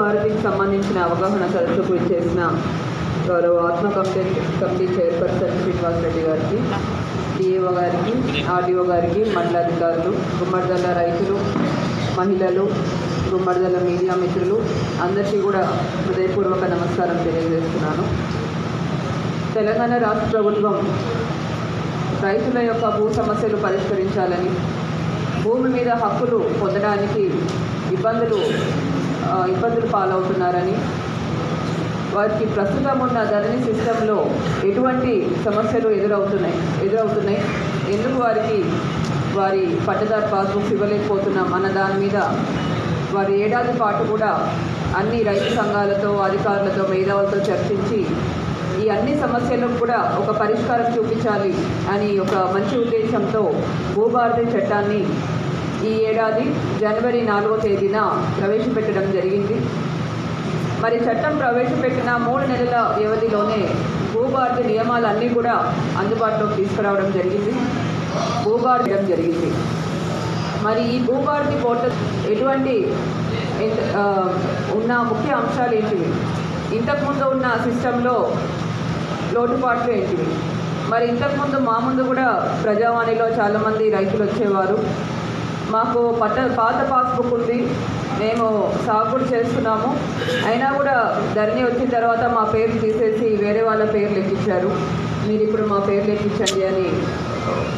భారతికి సంబంధించిన అవగాహన సదస్సుకు ఇచ్చేసిన గౌరవ ఆత్మ committee committee chairperson Srinivas Reddy గారికి డిఏఓ గారికి ఆర్డీఓ గారికి మండలాధికారులు గుమ్మడిదల రైతులు మహిళలు గుమ్మడిదల మీడియా మిత్రులు అందరికీ కూడా హృదయపూర్వక నమస్కారం తెలియజేస్తున్నాను. తెలంగాణ రాష్ట్ర ప్రభుత్వం రైతుల యొక్క భూ సమస్యలు పరిష్కరించాలని భూమి మీద హక్కులు పొందడానికి ఇబ్బందులు ఇబ్బందులు పాలవుతున్నారని. వారికి ప్రస్తుతం ఉన్న ధరణి సిస్టంలో ఎటువంటి సమస్యలు ఎదురవుతున్నాయి ఎదురవుతున్నాయి. ఎందుకు వారికి వారి పట్టదారు పాస్బుక్స్ ఇవ్వలేకపోతున్నాం అన్న దాని మీద వారి ఏడాది పాటు కూడా అన్ని రైతు సంఘాలతో అధికారులతో మేధావులతో చర్చించి ఈ అన్ని సమస్యలకు కూడా ఒక పరిష్కారం చూపించాలి అని ఒక మంచి ఉద్దేశంతో భూభారతి చట్టాన్ని ఈ ఏడాది జనవరి నాలుగో తేదీన ప్రవేశపెట్టడం జరిగింది. మరి చట్టం ప్రవేశపెట్టిన మూడు నెలల వ్యవధిలోనే భూభారతి నియమాలన్నీ కూడా అందుబాటులోకి తీసుకురావడం జరిగింది. భూభారతి జరిగింది. మరి ఈ భూభారతి పోర్టల్ ఎటువంటి ఉన్న ముఖ్య అంశాలు ఏంటివి? ఇంతకుముందు ఉన్న సిస్టంలో లోటుపాట్లు ఏంటివి? మరి ఇంతకుముందు మా ముందు కూడా ప్రజావాణిలో చాలామంది రైతులు వచ్చేవారు. మాకు పట్ట పాత పాస్బుక్ ఉంది. మేము సాగుడు చేస్తున్నాము. అయినా కూడా ధరణి వచ్చిన తర్వాత మా పేరు తీసేసి వేరే వాళ్ళ పేర్లు ఎక్కించారు మీరు ఇప్పుడు మా పేర్లు ఎక్కించండి అని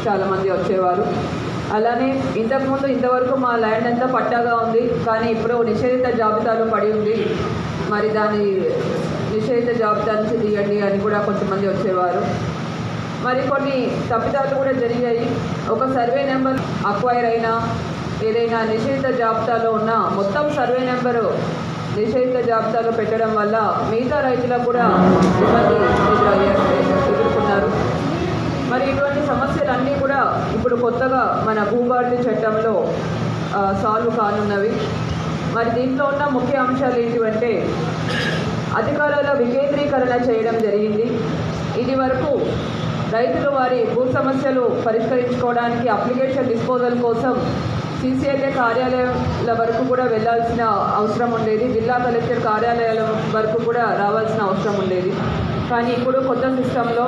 చాలామంది వచ్చేవారు. అలానే ఇంతకుముందు ఇంతవరకు మా ల్యాండ్ అంతా పట్టాగా ఉంది. కానీ ఇప్పుడు నిషేధిత జాబితాలో పడి ఉంది. మరి దాని నిషేధిత జాబితా నుంచి తీయండి అని కూడా కొంతమంది వచ్చేవారు. మరి కొన్ని తప్పిదాలు కూడా జరిగాయి. ఒక సర్వే నెంబర్ అక్వైర్ అయినా ఏదైనా నిషేధిత జాబితాలో ఉన్న మొత్తం సర్వే నెంబరు నిషేధిత జాబితాలో పెట్టడం వల్ల మిగతా రైతులకు కూడా ఇబ్బంది ఎదుర్కొన్నారు. మరి ఇటువంటి సమస్యలన్నీ కూడా ఇప్పుడు కొత్తగా మన భూభారతి చట్టంలో సాల్వ్ కానున్నవి. మరి దీంట్లో ఉన్న ముఖ్య అంశాలు ఏంటివంటే అధికారాల వికేంద్రీకరణ చేయడం జరిగింది. ఇది వరకు రైతులు వారి భూ సమస్యలు పరిష్కరించుకోవడానికి అప్లికేషన్ డిస్పోజల్ కోసం సీసీఐటీ కార్యాలయాల వరకు కూడా వెళ్ళాల్సిన అవసరం ఉండేది. జిల్లా కలెక్టర్ కార్యాలయాల వరకు కూడా రావాల్సిన అవసరం ఉండేది. కానీ ఇప్పుడు కొత్త సిస్టంలో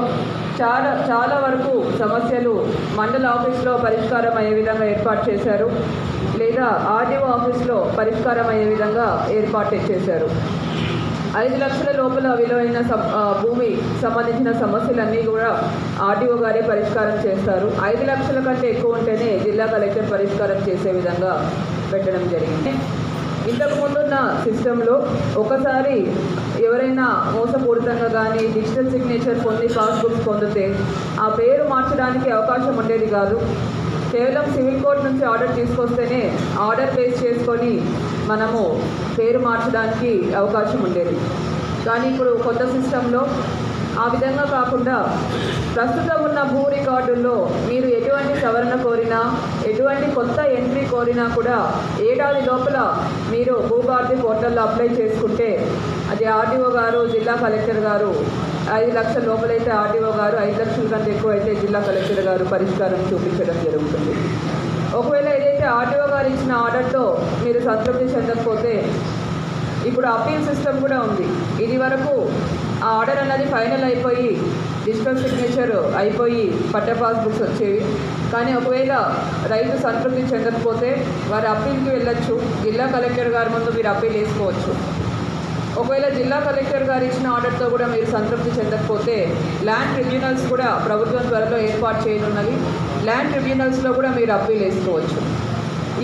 చాలా చాలా వరకు సమస్యలు మండల ఆఫీస్లో పరిష్కారం అయ్యే విధంగా ఏర్పాటు చేశారు. లేదా ఆర్డీఓ ఆఫీస్లో పరిష్కారం అయ్యే విధంగా ఏర్పాటు చేశారు. ఐదు లక్షల లోపల విలువైన భూమి సంబంధించిన సమస్యలన్నీ కూడా ఆర్డీఓ గారే పరిష్కారం చేస్తారు. ఐదు లక్షల కంటే ఎక్కువ ఉంటేనే జిల్లా కలెక్టర్ పరిష్కారం చేసే విధంగా పెట్టడం జరిగింది. ఇంతకుముందున్న సిస్టంలో ఒకసారి ఎవరైనా మోసపూరితంగా కానీ డిజిటల్ సిగ్నేచర్ పొంది పాస్బుక్స్ పొందితే ఆ పేరు మార్చడానికి అవకాశం ఉండేది కాదు. కేవలం సివిల్ కోర్ట్ నుంచి ఆర్డర్ తీసుకొస్తేనే ఆర్డర్ బేస్ చేసుకొని మనము పేరు మార్చడానికి అవకాశం ఉండేది. కానీ ఇప్పుడు కొత్త సిస్టంలో ఆ విధంగా కాకుండా ప్రస్తుతం ఉన్న భూ రికార్డుల్లో మీరు ఎటువంటి సవరణ కోరినా ఎటువంటి కొత్త ఎంట్రీ కోరినా కూడా ఏడాది లోపల మీరు భూభారతి పోర్టల్లో అప్లై చేసుకుంటే అది ఆర్డీఓ గారు జిల్లా కలెక్టర్ గారు ఐదు లక్షల లోపలైతే ఆర్డీఓ గారు ఐదు లక్షల కంటే ఎక్కువ అయితే జిల్లా కలెక్టర్ గారు పరిష్కారం చూపించడం జరుగుతుంది. ఒకవేళ ఏదైతే ఆర్డీఓ గారు ఇచ్చిన ఆర్డర్తో మీరు సంతృప్తి చెందకపోతే ఇప్పుడు అప్పీల్ సిస్టమ్ కూడా ఉంది. ఇది వరకు ఆ ఆర్డర్ అన్నది ఫైనల్ అయిపోయి డిజిటల్ సిగ్నేచర్ అయిపోయి పట్ట పాస్బుక్స్ వచ్చేవి. కానీ ఒకవేళ రైతు సంతృప్తి చెందకపోతే వారి అప్పీల్కి వెళ్ళొచ్చు. జిల్లా కలెక్టర్ గారి ముందు మీరు అప్పీల్ వేసుకోవచ్చు. ఒకవేళ జిల్లా కలెక్టర్ గారు ఇచ్చిన ఆర్డర్తో కూడా మీరు సంతృప్తి చెందకపోతే ల్యాండ్ ట్రిబ్యునల్స్ కూడా ప్రభుత్వం త్వరలో ఏర్పాటు చేయనున్నది ల్యాండ్ ట్రిబ్యునల్స్లో కూడా మీరు అప్పీల్ వేసుకోవచ్చు.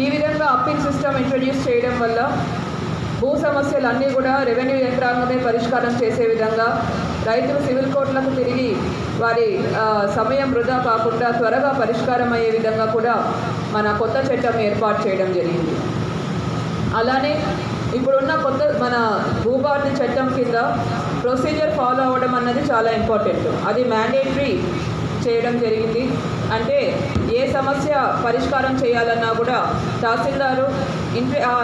ఈ విధంగా అప్పీల్ సిస్టమ్ ఇంట్రడ్యూస్ చేయడం వల్ల భూ సమస్యలన్నీ కూడా రెవెన్యూ యంత్రాంగమే పరిష్కారం చేసే విధంగా రైతులు సివిల్ కోర్టులకు తిరిగి వారి సమయం వృధా కాకుండా త్వరగా పరిష్కారం అయ్యే విధంగా కూడా మన కొత్త చట్టం ఏర్పాటు చేయడం జరిగింది. అలానే ఇప్పుడున్న కొత్త మన భూభారతి చట్టం కింద ప్రొసీజర్ ఫాలో అవ్వడం అన్నది చాలా ఇంపార్టెంట్. అది మ్యాండేటరీ చేయడం జరిగింది. అంటే ఏ సమస్య పరిష్కారం చేయాలన్నా కూడా తహసీల్దారు ఇంట్రె ఆ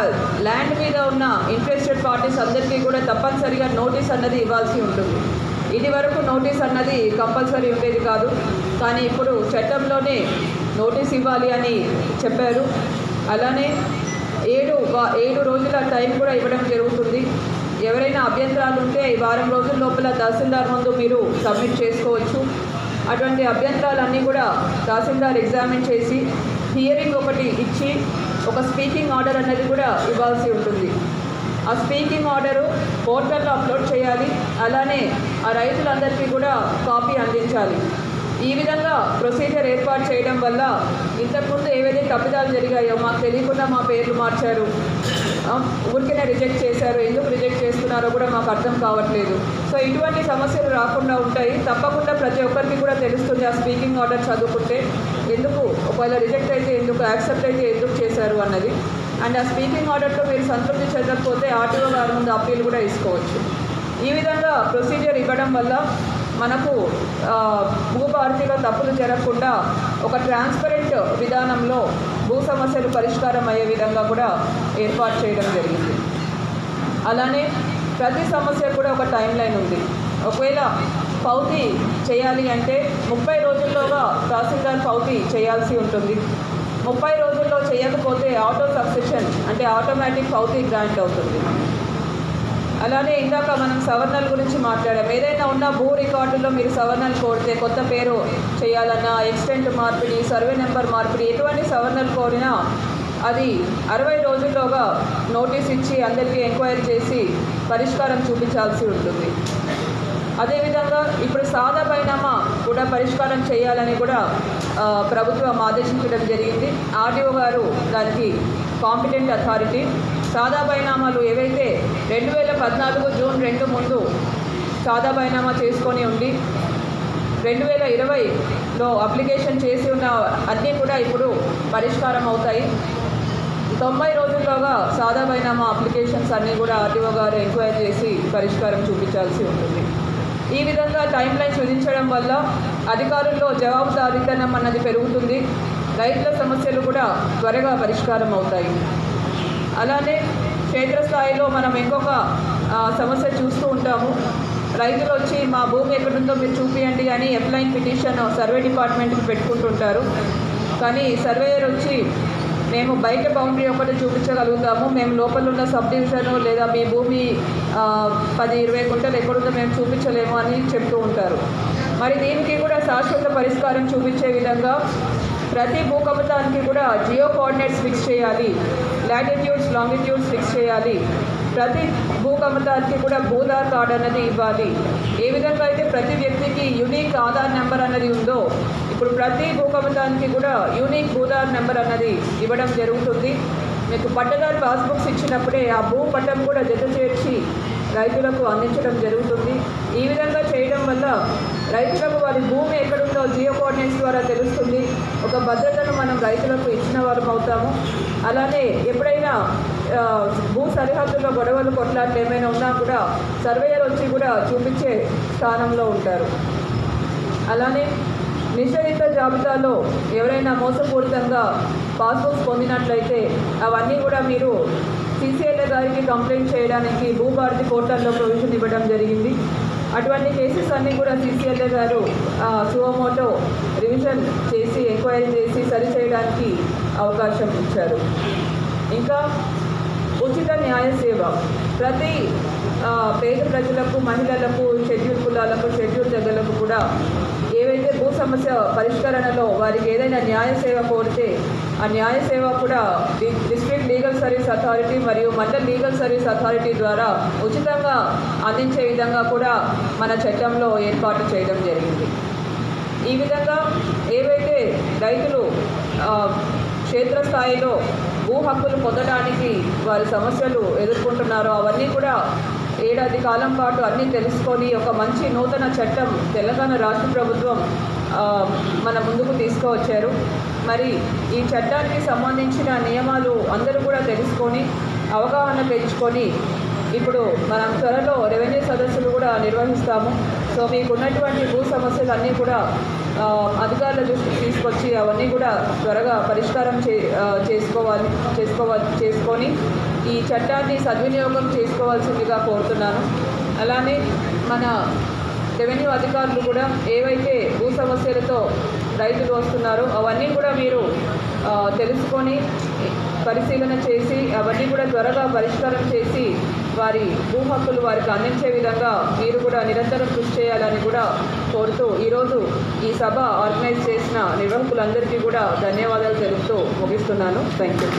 ల్యాండ్ మీద ఉన్న ఇంట్రెస్టెడ్ పార్టీస్ అందరికీ కూడా తప్పనిసరిగా నోటీస్ అన్నది ఇవ్వాల్సి ఉంటుంది. ఇది వరకు నోటీస్ అన్నది కంపల్సరీ ఉండేది కాదు. కానీ ఇప్పుడు చట్టంలోనే నోటీస్ ఇవ్వాలి అని చెప్పారు. అలానే ఏడు ఏడు రోజుల టైం కూడా ఇవ్వడం జరుగుతుంది. ఎవరైనా అభ్యంతరాలు ఉంటే ఈ వారం రోజుల లోపల తహసీల్దార్ ముందు మీరు సబ్మిట్ చేసుకోవచ్చు. అటువంటి అభ్యంతరాలన్నీ కూడా తహసీల్దార్ ఎగ్జామిన్ చేసి హియరింగ్ ఒకటి ఇచ్చి ఒక స్పీకింగ్ ఆర్డర్ అనేది కూడా ఇవ్వాల్సి ఉంటుంది. ఆ స్పీకింగ్ ఆర్డరు పోర్టల్లో అప్లోడ్ చేయాలి అలానే ఆ రైతులందరికీ కూడా కాపీ అందించాలి. ఈ విధంగా ప్రొసీజర్ ఏర్పాటు చేయడం వల్ల ఇంతకుముందు ఏవైతే తప్పిదాలు జరిగాయో మాకు తెలియకుండా మా పేర్లు మార్చారు. ఊరికనే రిజెక్ట్ చేశారు. ఎందుకు రిజెక్ట్ చేస్తున్నారో కూడా మాకు అర్థం కావట్లేదు. సో ఇటువంటి సమస్యలు రాకుండా ఉంటాయి. తప్పకుండా ప్రతి ఒక్కరికి కూడా తెలుస్తుంది ఆ స్పీకింగ్ ఆర్డర్ చదువుకుంటే. ఎందుకు? ఒకవేళ రిజెక్ట్ అయితే ఎందుకు? యాక్సెప్ట్ అయితే ఎందుకు చేశారు అన్నది. అండ్ ఆ స్పీకింగ్ ఆర్డర్తో మీరు సంతృప్తి చెందకపోతే ఆర్టీఓ గారి ముందు అప్పీల్ కూడా ఇసుకోవచ్చు ఈ విధంగా ప్రొసీజర్ ఇవ్వడం వల్ల మనకు భూభారతిలో తప్పులు జరగకుండా ఒక ట్రాన్స్పరెంట్ విధానంలో భూ సమస్యలు పరిష్కారం అయ్యే విధంగా కూడా ఏర్పాటు చేయడం జరిగింది. అలానే ప్రతి సమస్య కూడా ఒక టైం లైన్ ఉంది. ఒకవేళ పౌతి చేయాలి అంటే ముప్పై రోజుల్లోగా తహసీల్దార్ పౌతి చేయాల్సి ఉంటుంది. ముప్పై రోజుల్లో చేయకపోతే ఆటో సబ్స్క్రిప్షన్ అంటే ఆటోమేటిక్ పౌతి గ్రాంట్ అవుతుంది. అలానే ఇందాక మనం సవర్ణల గురించి మాట్లాడాం. ఏదైనా ఉన్న భూ రికార్డుల్లో మీరు సవర్ణలు కోరితే కొత్త పేరు చేయాలన్నా ఎక్స్టెంట్ మార్పిడి సర్వే నెంబర్ మార్పిడి ఎటువంటి సవర్ణలు కోరినా అది అరవై రోజుల్లోగా నోటీస్ ఇచ్చి అందరికీ ఎంక్వైరీ చేసి పరిష్కారం చూపించాల్సి ఉంటుంది. అదేవిధంగా ఇప్పుడు సాదా బైనామా కూడా పరిష్కారం చేయాలని కూడా ప్రభుత్వం ఆదేశించడం జరిగింది. ఆర్డీఓ గారు దానికి కాంపిటెంట్ అథారిటీ సాదా బైనామాలు ఏవైతే రెండు వేల పద్నాలుగు జూన్ రెండు ముందు సాదా బైనామా చేసుకొని ఉండి రెండు వేల ఇరవైలో అప్లికేషన్ చేసి ఉన్న అన్నీ కూడా ఇప్పుడు పరిష్కారం అవుతాయి. తొంభై రోజుల్లోగా సాదా బైనామా అప్లికేషన్స్ అన్నీ కూడా ఆర్టీఓ గారు ఎంక్వైరీ చేసి పరిష్కారం చూపించాల్సి ఉంటుంది. ఈ విధంగా టైం లైన్స్ విధించడం వల్ల అధికారుల్లో జవాబుదారీతనం అన్నది పెరుగుతుంది. రైతుల సమస్యలు కూడా త్వరగా పరిష్కారం అవుతాయి. అలానే క్షేత్రస్థాయిలో మనం ఇంకొక సమస్య చూస్తూ ఉంటాము. రైతులు వచ్చి మా భూమి ఎక్కడుందో మీరు చూపియండి అని ఎఫ్లైన్ పిటిషన్ సర్వే డిపార్ట్మెంట్కి పెట్టుకుంటుంటారు. కానీ సర్వేయర్ వచ్చి మేము బయట బౌండరీ ఒకటి చూపించగలుగుతాము. మేము లోపల ఉన్న సబ్ డివిజన్ లేదా మీ భూమి పది ఇరవై గుంటలు ఎక్కడుందో మేము చూపించలేము అని చెప్తూ ఉంటారు. మరి దీనికి కూడా శాశ్వత పరిష్కారం చూపించే విధంగా ప్రతి భూకంపతానికి కూడా జియో కోఆర్డినేట్స్ ఫిక్స్ చేయాలి లాటిట్యూడ్స్ లాంగిట్యూడ్స్ ఫిక్స్ చేయాలి. ప్రతి భూకమతానికి కూడా భూధార్ కార్డ్ అన్నది ఇవ్వాలి. ఏ విధంగా అయితే ప్రతి వ్యక్తికి యూనిక్ ఆధార్ నెంబర్ అన్నది ఉందో ఇప్పుడు ప్రతి భూకమతానికి కూడా యూనిక్ భూధార్ నెంబర్ అన్నది ఇవ్వడం జరుగుతుంది. మీకు పట్టదారు పాస్బుక్స్ ఇచ్చినప్పుడే ఆ భూ పట్టం కూడా జత చేర్చి రైతులకు అందించడం జరుగుతుంది. ఈ విధంగా చేయడం వల్ల రైతులకు వారి భూమి ఎక్కడుందో జియో కోఆర్డినేట్స్ ద్వారా తెలుస్తుంది. ఒక భద్రతను మనం రైతులకు ఇచ్చిన వారం అవుతాము. అలానే ఎప్పుడైనా భూ సరిహద్దుల్లో గొడవలు కొట్లాట్లు ఏమైనా ఉన్నా కూడా సర్వేయర్ వచ్చి కూడా చూపించే స్థానంలో ఉంటారు. అలానే నిషేధిత జాబితాలో ఎవరైనా మోసపూరితంగా పాస్బుక్స్ పొందినట్లయితే అవన్నీ కూడా మీరు సీసీఎల్ఏ గారికి కంప్లైంట్ చేయడానికి భూభారతి పోర్టల్లో ప్రొవిజన్ ఇవ్వడం జరిగింది. అటువంటి కేసెస్ అన్నీ కూడా సీసీఎల్ఏ గారు సువమోటో రివిజన్ చేసి ఎంక్వైరీ చేసి సరిచేయడానికి అవకాశం ఇచ్చారు. ఇంకా ఉచిత న్యాయ సేవ. ప్రతి పేద ప్రజలకు మహిళలకు షెడ్యూల్ కులాలకు షెడ్యూల్ తెగలకు కూడా సమస్య పరిష్కరణలో వారికి ఏదైనా న్యాయ సేవ కోరితే ఆ న్యాయ సేవ కూడా డిస్ట్రిక్ట్ లీగల్ సర్వీస్ అథారిటీ మరియు మండల్ లీగల్ సర్వీస్ అథారిటీ ద్వారా ఉచితంగా అందించే విధంగా కూడా మన చట్టంలో ఏర్పాటు చేయడం జరిగింది. ఈ విధంగా ఏవైతే రైతులు క్షేత్రస్థాయిలో భూ హక్కులు పొందడానికి వారి సమస్యలు ఎదుర్కొంటున్నారో అవన్నీ కూడా ఏడాది కాలం పాటు అన్నీ తెలుసుకొని ఒక మంచి నూతన చట్టం తెలంగాణ రాష్ట్ర ప్రభుత్వం మన ముందుకు తీసుకువచ్చారు. మరి ఈ చట్టానికి సంబంధించిన నియమాలు అందరూ కూడా తెలుసుకొని అవగాహన పెంచుకొని ఇప్పుడు మనం త్వరలో రెవెన్యూ సదస్సులు కూడా నిర్వహిస్తాము. సో మీకు ఉన్నటువంటి భూ సమస్యలు అన్నీ కూడా అధికారుల దృష్టికి తీసుకొచ్చి అవన్నీ కూడా త్వరగా పరిష్కారం చే చేసుకోవాలి చేసుకోవాలి చేసుకొని ఈ చట్టాన్ని సద్వినియోగం చేసుకోవాల్సిందిగా కోరుతున్నాను. అలానే మన రెవెన్యూ అధికారులు కూడా ఏవైతే భూ సమస్యలతో రైతులు వస్తున్నారో అవన్నీ కూడా మీరు తెలుసుకొని పరిశీలన చేసి అవన్నీ కూడా త్వరగా పరిష్కారం చేసి వారి భూ హక్కులు వారికి అందించే విధంగా మీరు కూడా నిరంతరం కృషి చేయాలని కూడా కోరుతూ ఈరోజు ఈ సభ ఆర్గనైజ్ చేసిన నిర్వాహకులందరికీ కూడా ధన్యవాదాలు తెలుపుతూ ముగిస్తున్నాను. Thank you